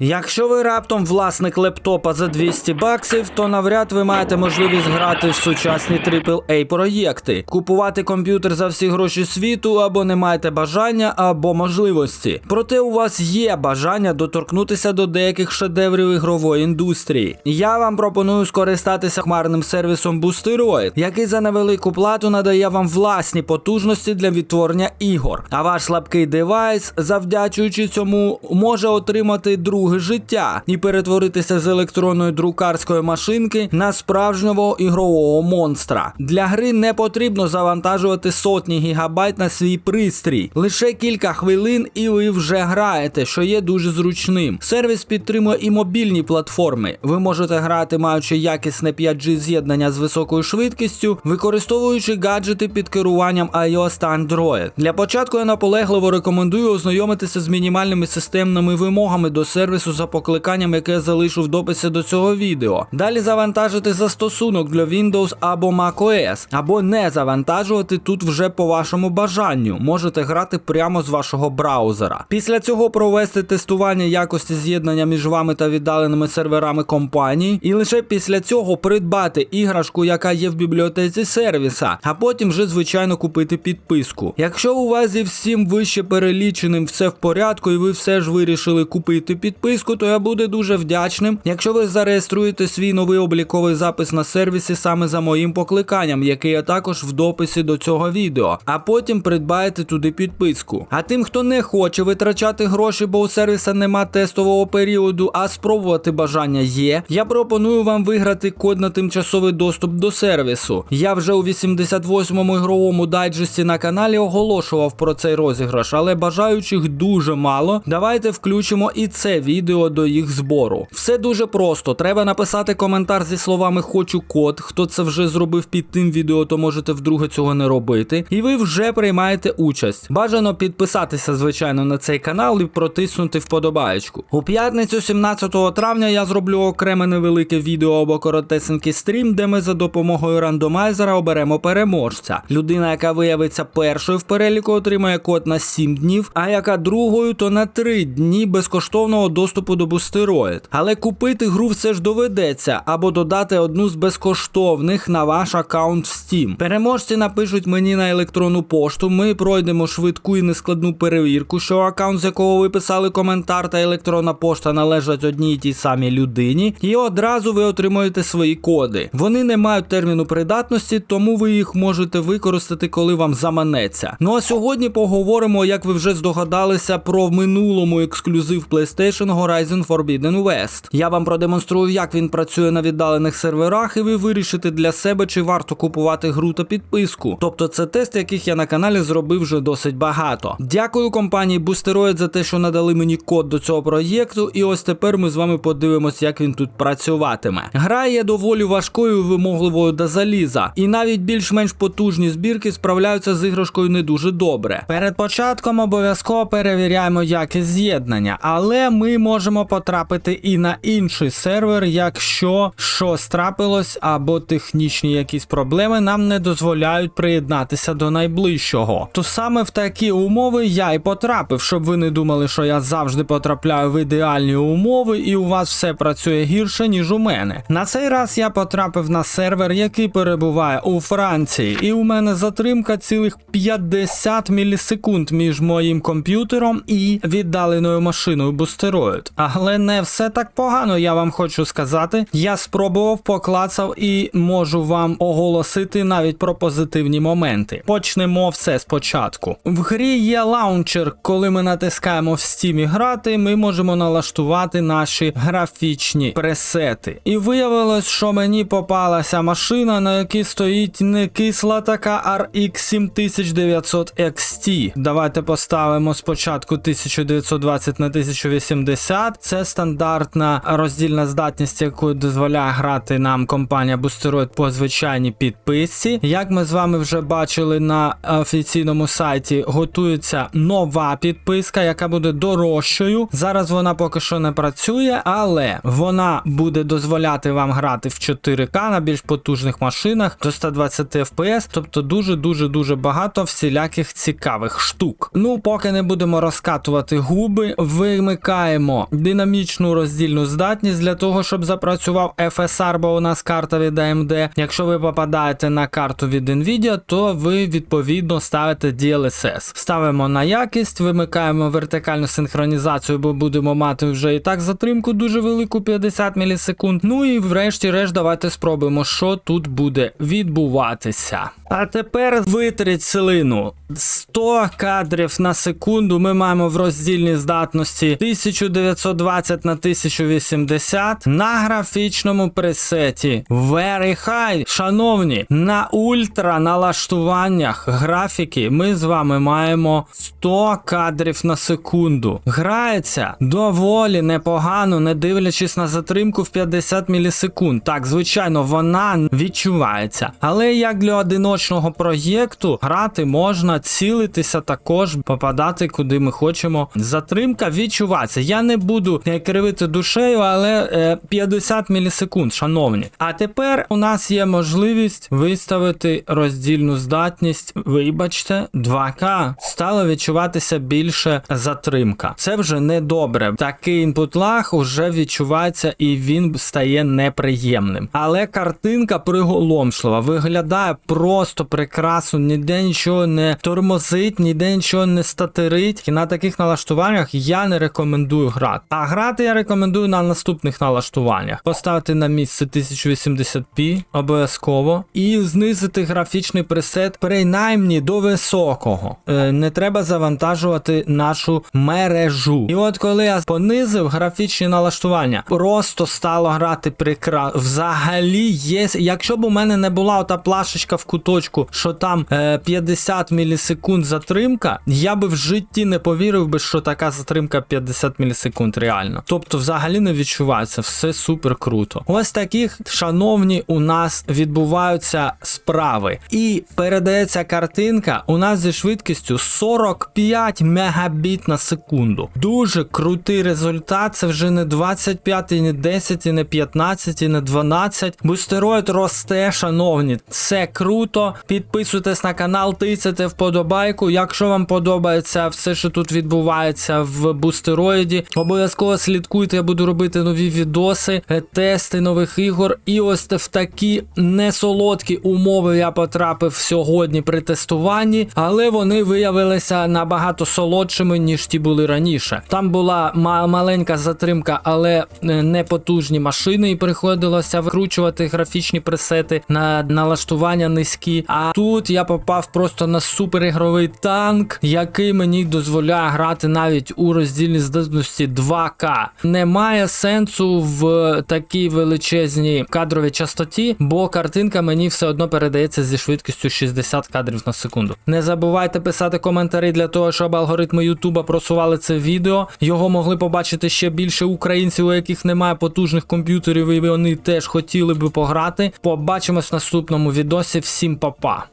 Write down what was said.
Якщо ви раптом власник лептопа за 200 баксів, то навряд ви маєте можливість грати в сучасні AAA проєкти, купувати комп'ютер за всі гроші світу, або не маєте бажання, або можливості. Проте у вас є бажання доторкнутися до деяких шедеврів ігрової індустрії. Я вам пропоную скористатися хмарним сервісом Boosteroid, який за невелику плату надає вам власні потужності для відтворення ігор. А ваш слабкий девайс, завдячуючи цьому, може отримати друге життя і перетворитися з електронної друкарської машинки на справжнього ігрового монстра. Для гри не потрібно завантажувати сотні гігабайт на свій пристрій. Лише кілька хвилин і ви вже граєте, що є дуже зручним. Сервіс підтримує і мобільні платформи. Ви можете грати, маючи якісне 5G з'єднання з високою швидкістю, використовуючи гаджети під керуванням iOS та Android. Для початку я наполегливо рекомендую ознайомитися з мінімальними системними вимогами до сервісу за покликанням, яке я залишу в дописі до цього відео. Далі завантажити застосунок для Windows або macOS, або не завантажувати тут вже по вашому бажанню. Можете грати прямо з вашого браузера. Після цього провести тестування якості з'єднання між вами та віддаленими серверами компанії, і лише після цього придбати іграшку, яка є в бібліотеці сервіса, а потім вже звичайно купити підписку. Якщо у вас зі всім вище переліченим все в порядку, і ви все ж вирішили купити підписку, то я буду дуже вдячним, якщо ви зареєструєте свій новий обліковий запис на сервісі саме за моїм покликанням, який я також в дописі до цього відео, а потім придбаєте туди підписку. А тим, хто не хоче витрачати гроші, бо у сервіса нема тестового періоду, а спробувати бажання є, я пропоную вам виграти код на тимчасовий доступ до сервісу. Я вже у 88-му ігровому дайджесті на каналі оголошував про цей розіграш, але бажаючих дуже мало. Давайте включимо і це відео до їх збору. Все дуже просто. Треба написати коментар зі словами Хочу код. Хто це вже зробив під тим відео, то можете вдруге цього не робити. І ви вже приймаєте участь. Бажано підписатися, звичайно, на цей канал і протиснути вподобаєчку. У п'ятницю, 17 травня, я зроблю окреме невелике відео або коротесенький стрім, де ми за допомогою рандомайзера оберемо переможця. Людина, яка виявиться першою в переліку, отримає код на 7 днів, а яка другою, то на 3 дні безкоштовного доступу до Boosteroid. Але купити гру все ж доведеться або додати одну з безкоштовних на ваш аккаунт в Steam. Переможці напишуть мені на електронну пошту. Ми пройдемо швидку і нескладну перевірку, що аккаунт, з якого ви писали коментар та електронна пошта належать одній і тій самій людині, і одразу ви отримуєте свої коди. Вони не мають терміну придатності, тому ви їх можете використати, коли вам заманеться. Ну а сьогодні поговоримо, як ви вже здогадалися, про в минулому ексклюзив PlayStation Horizon Forbidden West. Я вам продемонструю, як він працює на віддалених серверах, і ви вирішите для себе, чи варто купувати гру та підписку. Тобто це тест, яких я на каналі зробив вже досить багато. Дякую компанії Boosteroid за те, що надали мені код до цього проєкту, і ось тепер ми з вами подивимось, як він тут працюватиме. Гра є доволі важкою вимогливою до заліза, і навіть більш-менш потужні збірки справляються з іграшкою не дуже добре. Перед початком обов'язково перевіряємо якість з'єднання, але ми можемо потрапити і на інший сервер, якщо щось трапилось або технічні якісь проблеми нам не дозволяють приєднатися до найближчого. То саме в такі умови я і потрапив, щоб ви не думали, що я завжди потрапляю в ідеальні умови, і у вас все працює гірше, ніж у мене. На цей раз я потрапив на сервер, який перебуває у Франції, і у мене затримка цілих 50 мілісекунд між моїм комп'ютером і віддаленою машиною Boosteroid. Але не все так погано, я вам хочу сказати. Я спробував, поклацав і можу вам оголосити навіть про позитивні моменти. Почнемо все спочатку. В грі є лаунчер, коли ми натискаємо в стімі грати, ми можемо налаштувати наші графічні пресети. І виявилось, що мені попалася машина, на якій стоїть не кисла така RX 7900 XT. Давайте поставимо спочатку 1920 на 1080. Це стандартна роздільна здатність, яку дозволяє грати нам компанія Boosteroid по звичайній підписці. Як ми з вами вже бачили на офіційному сайті, готується нова підписка, яка буде дорожчою. Зараз вона поки що не працює, але вона буде дозволяти вам грати в 4К на більш потужних машинах до 120 FPS, тобто дуже дуже дуже багато всіляких цікавих штук. Ну, поки не будемо розкатувати губи, вимикаємо маємо динамічну роздільну здатність для того, щоб запрацював FSR, бо у нас карта від AMD. Якщо ви попадаєте на карту від Nvidia, то ви відповідно ставите DLSS. Ставимо на якість, вимикаємо вертикальну синхронізацію, бо будемо мати вже і так затримку дуже велику 50 мілісекунд. Ну і врешті-решт, давайте спробуємо, що тут буде відбуватися. А тепер витріть силину. 100 кадрів на секунду ми маємо в роздільній здатності 1920 на 1080 на графічному пресеті. Very high. Шановні, на ультра налаштуваннях графіки ми з вами маємо 100 кадрів на секунду. Грається доволі непогано, не дивлячись на затримку в 50 мілісекунд. Так, звичайно, вона відчувається. Але як для одиночного проєкту грати можна, цілитися також, попадати куди ми хочемо. Затримка відчувається. Я не буду е, кривити душею, але е, 50 мілісекунд, шановні. А тепер у нас є можливість виставити роздільну здатність. Вибачте, 2К. Стало відчуватися більше затримка. Це вже не добре. Такий інпут лаг уже відчувається і він стає неприємним. Але картинка приголомшлива, виглядає просто прекрасно, ніде нічого не тормозить, ніде нічого не статерить. І на таких налаштуваннях я не рекомендую грати. А грати я рекомендую на наступних налаштуваннях. Поставити на місце 1080p обов'язково і знизити графічний пресет принаймні до високого. Е, не треба завантажувати нашу мережу. І от коли я понизив графічні налаштування, просто стало грати прекрасно. Взагалі є. Якщо б у мене не була ота плашечка в куточку, що там е, 50 мілісекунд затримка, я би в житті не повірив би, що така затримка 50 мілісекунд реально. Тобто, взагалі не відчувається, все супер круто. Ось таких, шановні, у нас відбуваються справи. І передається картинка у нас зі швидкістю 45 мегабіт на секунду. Дуже крутий результат. Це вже не 25, і не 10, і не 15, і не 12. Бустероїд росте, шановні. Це круто. Підписуйтесь на канал, тицяте тицяйте вподобайку. Якщо вам подобається все, що тут відбувається в бустероїді, обов'язково слідкуйте, я буду робити нові відоси, е, тести нових ігор. І ось в такі несолодкі умови я потрапив сьогодні при тестуванні, але вони виявилися набагато солодшими, ніж ті були раніше. Там була маленька затримка, але е, не потужні машини, і приходилося викручувати графічні пресети на налаштування низькі. А тут я попав просто на суперігровий танк, який мені дозволяє грати навіть у роздільній здатності 2К. Немає сенсу в такій величезній кадровій частоті, бо картинка мені все одно передається зі швидкістю 60 кадрів на секунду. Не забувайте писати коментарі для того, щоб алгоритми Ютуба просували це відео. Його могли побачити ще більше українців, у яких немає потужних комп'ютерів, і вони теж хотіли би пограти. Побачимось в наступному відосі. Всім па-па!